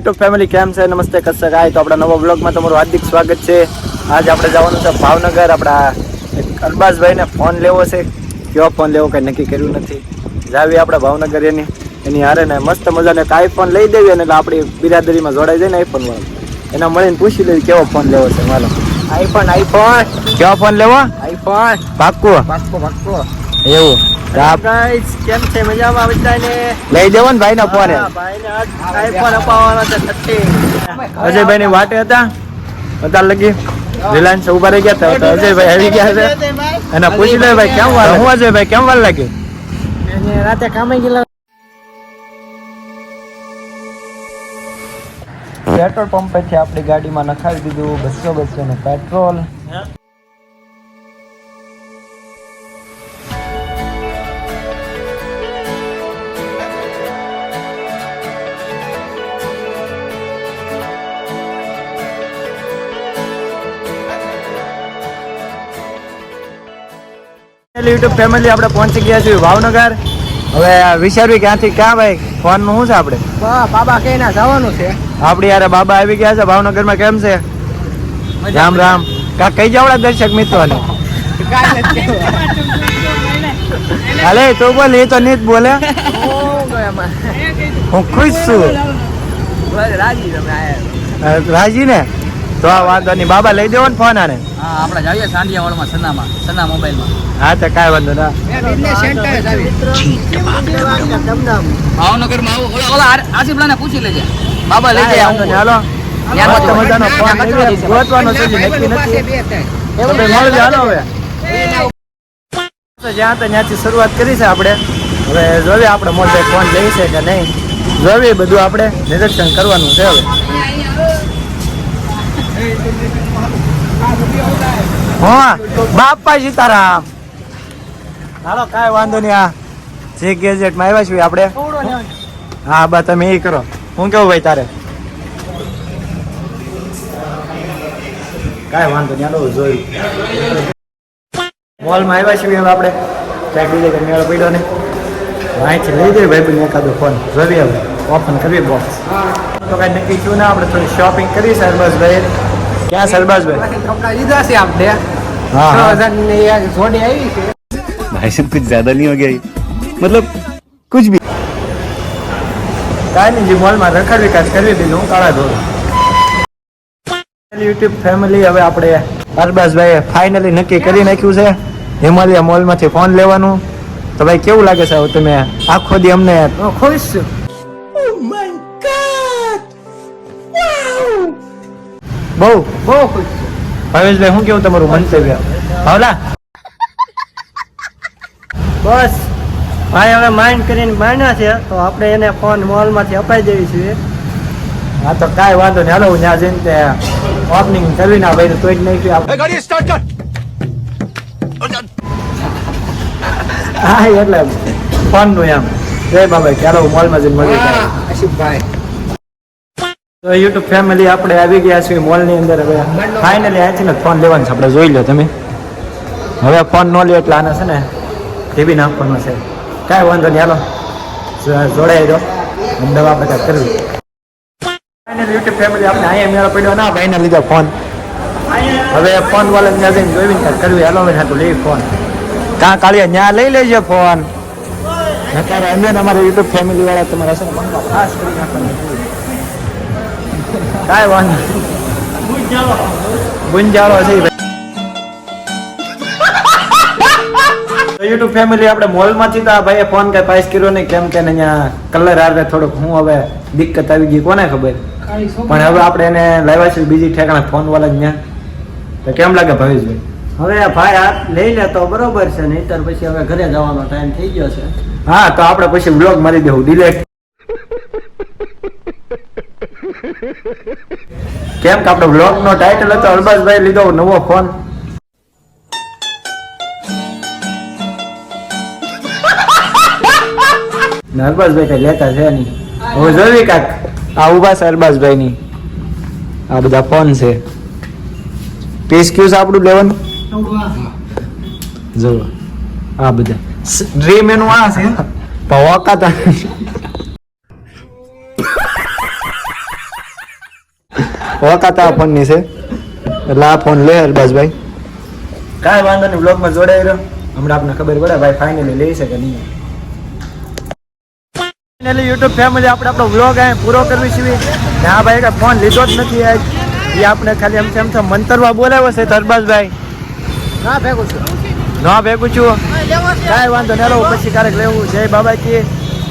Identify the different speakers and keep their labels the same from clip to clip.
Speaker 1: YouTube family કેમ છે? નમસ્તે કશક આય તો આપણા નવા બ્લોગમાં તમારું હાર્દિક સ્વાગત છે. આજ આપણે જવાનું છે ભાવનગર. આપણા અરબાઝભાઈને ફોન લેવો છે. કયો ફોન લેવો કંઈ નક્કી કર્યું નથી. જાવી આપણે ભાવનગર એની. એની હારે ને મસ્ત મજાનો એક આઈફોન લઈ દેવી અને આપણી બિરાદરીમાં જોડાઈ જાય ને આઈફોન વાળો. એના મળીને પૂછી લઈએ કેવો ફોન લેવો છે. મારો
Speaker 2: આઈફોન આઈફોન
Speaker 1: કેવો ફોન લેવો?
Speaker 2: આઈફોન
Speaker 1: પાક્કો.
Speaker 2: પાક્કો પાક્કો.
Speaker 1: એવું.
Speaker 2: કેમ છે? મજામાં? બધાને
Speaker 1: લઈ દેવો ને ભાઈનો ફોન
Speaker 2: હા, આઈફોન અપાવવાનો છે છઠ્ઠી
Speaker 1: અજયભાઈની વાટે હતા લગી. રિલાયન્સ ઊભા રહી ગયા હતા. અજયભાઈ આવી ગયા છે. અને પૂછી લે ભાઈ કેમ વાર હું અજયભાઈ કેમ વાર લાગે?
Speaker 2: રાતે કામે ગયેલા.
Speaker 1: પેટ્રોલ પંપ પરથી આપણી ગાડીમાં નખાવી દીધું બસો બસો નું પેટ્રોલ. યુટ્યુબ ફેમિલી આપણે પહોંચી ગયા છીએ ભાવનગર. હવે વિચારવી ક્યાંથી ક્યાં ભાઈ? ફોનનું શું છે આપણે?
Speaker 2: બાબા કઈ ના જવાનું છે.
Speaker 1: આપડી યાર બાબા આવી ગયા છે ભાવનગરમાં કેમ છે? રામ રામ. કા કઈ જવડા દર્શક મિત્રો ને? હાલે તું બોલ એ તો નહીં બોલે.
Speaker 2: હું
Speaker 1: ખુશ છું.
Speaker 2: રાજી
Speaker 1: ને? તો આ વાંધો નહીં. બાબા લઈ દેવો ને ફોન આને.
Speaker 3: હા આપણે જાવીએ સાંડિયાવાડમાં સનામાં સના મોબાઈલમાં.
Speaker 1: હા તો કાંઈ વાંધો ના.
Speaker 3: ભાવનગરમાં આવું. ઓલા ઓલા આસિફલાને પૂછી લેજે. બાબા લઈ જાય
Speaker 1: વાંધો હાલો. ગોતવાનો છે નક્કી નથી. હાલો હવે. તો જ્યાં તો ત્યાંથી શરૂઆત કરી છે આપણે. હવે જોઈએ આપણે મોટે ફોન લઈ છે કે નહીં. જોઈએ બધું આપણે નિરીક્ષણ કરવાનું છે હવે. હા બાપા સીતારામ હાલો કાંઈ વાંધો નહીં આ જે ગેજેટમાં આવ્યા છીએ આપણે. હા બા તમે એ કરો. હું કેવું ભાઈ તારે? કાંઈ વાંધો નહીં હાલો જોયું મોલમાં આવ્યા છીએ હવે આપણે. ક્યાંક બીજે મેળ પડ્યો ને માહિતી લઈ જઈએ ભાઈ બને એકાદો ફોન જોઈએ હવે. ઓપન કરીએ બોક્સ તો કાંઈ નક્કી થયું ના આપણે થોડી શોપિંગ કરી સરબાઝભાઈ ક્યાં સરબાઝભાઈ
Speaker 2: કપડાં લીધા છે આપણે
Speaker 1: હા
Speaker 2: છ
Speaker 1: હા
Speaker 2: હજારની આ જોડી આવી છે
Speaker 4: भाई साहब कुछ ज्यादा नहीं हो गया ये? मतलब कुछ भी
Speaker 1: કાંઈ નહીં જે મોલમાં રખડવી કાંઈ કરવી દીધું હું કાળા ધોરણ યુટ્યુબ ફેમિલી હવે આપણે અરબાઝભાઈએ ફાઇનલી નક્કી કરી નાખ્યું છે હિમાલય મોલમાંથી ફોન લેવાનું તો ભાઈ કેવું લાગે છે હવે તમે આખો દી અમને
Speaker 2: હું ખુશ છું
Speaker 1: બહુ.
Speaker 2: બહુ ખુશ
Speaker 1: ભાવેશભાઈ શું કેવું તમારું મંતવ્ય? ભાવલા?
Speaker 2: બસ. ભાઈ હવે માઇન્ડ કરીને માન્યા છે તો આપણે એને ફોન મોલમાંથી અપાઈ દેવી છીએ
Speaker 1: હા તો કાંઈ વાંધો નહીં. હાલો હું ત્યાં જઈને ત્યાં ઓપનિંગ કરવી ના ભાઈ તો જ નહીં આપણે હા એટલે ફોનનું એમ. જય બાબા ચાલો મોલમાં જઈને મળી જાય
Speaker 2: આશિફભાઈ
Speaker 1: તો યુટ્યુબ ફેમિલી આપણે આવી ગયા છીએ મોલની અંદર. હવે ફાઇનલી છે ને ફોન લેવાનો છે. આપણે જોઈ લો તમે. હવે ફોન ન લે એટલે આને છે ને ટીવી નાખવાનો છે. કાંઈ વાંધો નહીં. હાલો. જોડાઈ દો દવા બધા કરવી. ફાઇનલી યુટ્યુબ ફેમિલી આપણે અહીંયા મેળો પડ્યો. ના, ભાઈને લીધો ફોન હવે ફોન વાળા ત્યાં જઈને જોઈ ને કરવી. હાલો, હવે હાટું લઈ ફોન કાં કાળિયા ત્યાં લઈ લેજો ફોન અત્યારે અમે અમારા યુટ્યુબ ફેમિલી વાળા તમારા છે ને ખાસ કરી નાખવાના. કાંઈ વાંધો ગુંજાળો છે તો યુટ્યુબ ફેમિલી આપણે મોલમાંથી તો આ ભાઈએ ફોન કઈ પાસ કર્યો નહીં. કેમ કે અહીંયા કલર આવે થોડુંક. હું હવે દિક્કત આવી ગઈ. કોને ખબર? પણ હવે આપણે એને લાવ્યા છે બીજી ઠેકાણે ફોન વાળા જ તો કેમ લાગે ભાવેશભાઈ?
Speaker 2: હવે ભાઈ હાથ લઈ લે તો બરોબર છે નહીતર પછી હવે ઘરે જવાનો ટાઈમ થઈ ગયો છે.
Speaker 1: હા તો આપણે પછી બ્લોગ મારી દેવું. ડિલેટ કેમ કે આપણો બ્લોગ નો ટાઇટલ હતો અરબાઝભાઈ લીધો નવો ફોન અરબાઝભાઈ કઈ લેતા છે નહીં. હવે જોવી કાક આ ઊભા છે અરબાઝભાઈ ની આ બધા ફોન છે. પીસ ક્યુઝ આપણું લેવાનું જો આ બધા. ડ્રીમ એનું આ છે. પણ વકાતા ઓકાત આ ફોનની છે? એટલે આ ફોન લે અરબાઝભાઈ કાંઈ વાંધો નહીં બ્લોગમાં જોડાઈ રહ્યો હમણાં આપને ખબર પડે ભાઈ ફાઇનલી લઈ શકે નહીં. ફાઇનલી યુટ્યુબ ફેમિલી આપણે આપણો વ્લોગ અહીં પૂરો કરવી છીએ ને આ ભાઈ કાંઈ ફોન લીધો જ નથી આજ. એ આપણે ખાલી એમ એમ તો મંતરવા બોલાવ્યો છે ધરબાજભાઈ
Speaker 2: ના ભેગું છું.
Speaker 1: ના ભેગું છું. કાંઈ વાંધો નહીં હાલો પછી ક્યારેક લેવું. જય બાબાજી.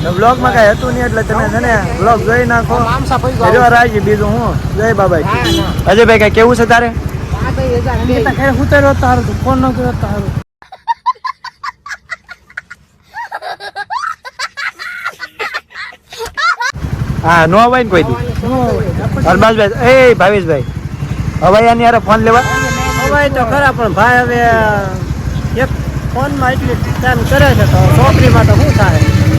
Speaker 1: બ્લોગમાં કાંઈ હતું નહીં એટલે તમે છે ને બ્લોગ જોઈ નાખો. ફેરવા રાજી બીજું હું? જય બાબાજી અજયભાઈ કાંઈ કેવું છે તારે?
Speaker 2: તું ફોન ન કર્યો તો
Speaker 1: હા નો અવાય ને કોઈ દી. અરબાઝભાઈ એ ભાવેશભાઈ. હવે આની યાર ફોન લેવા
Speaker 2: હવે તો ખરા પણ ભાઈ હવે એક ફોનમાં એટલી ટાઈમ કરે છે તો છોકરીમાં તો શું થાય?